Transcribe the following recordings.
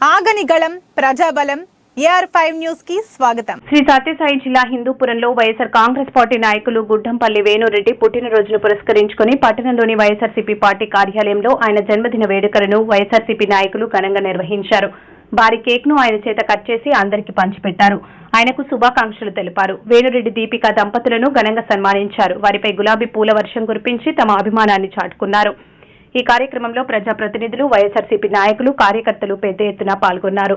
ఆగని గళం ప్రజాబలం AR five న్యూస్కి స్వాగతం. శ్రీ సత్యసాయి జిల్లా హిందూపురంలో వైఎస్ఆర్ కాంగ్రెస్ పార్టీ నాయకులు గుడ్డంపల్లి వేణురెడ్డి పుట్టినరోజును పురస్కరించుకుని పట్టణంలోని వైఎస్ఆర్సీపీ పార్టీ కార్యాలయంలో ఆయన జన్మదిన వేడుకలను వైఎస్ఆర్సీపీ నాయకులు ఘనంగా నిర్వహించారు. భారీ కేక్ను ఆయన చేత కట్ చేసి అందరికీ పంచిపెట్టారు. ఆయనకు శుభాకాంక్షలు తెలిపారు. వేణురెడ్డి దీపిక దంపతులను ఘనంగా సన్మానించారు. వారిపై గులాబీ పూల వర్షం కురిపించి తమ అభిమానాన్ని చాటుకున్నారు. ఈ కార్యక్రమంలో ప్రజాప్రతినిధులు వైఎస్ఆర్సీపీ నాయకులు కార్యకర్తలు పెద్ద ఎత్తున పాల్గొన్నారు.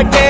Porque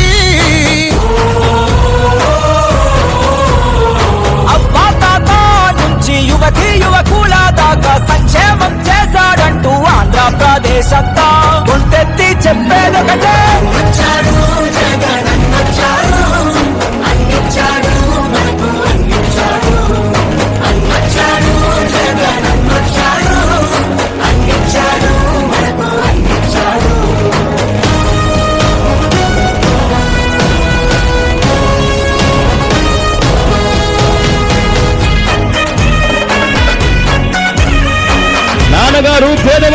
esa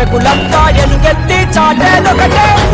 కార్మికులు కర్షకులంతా ఎలుగెత్తి చాటేదొకటే. జగనన్న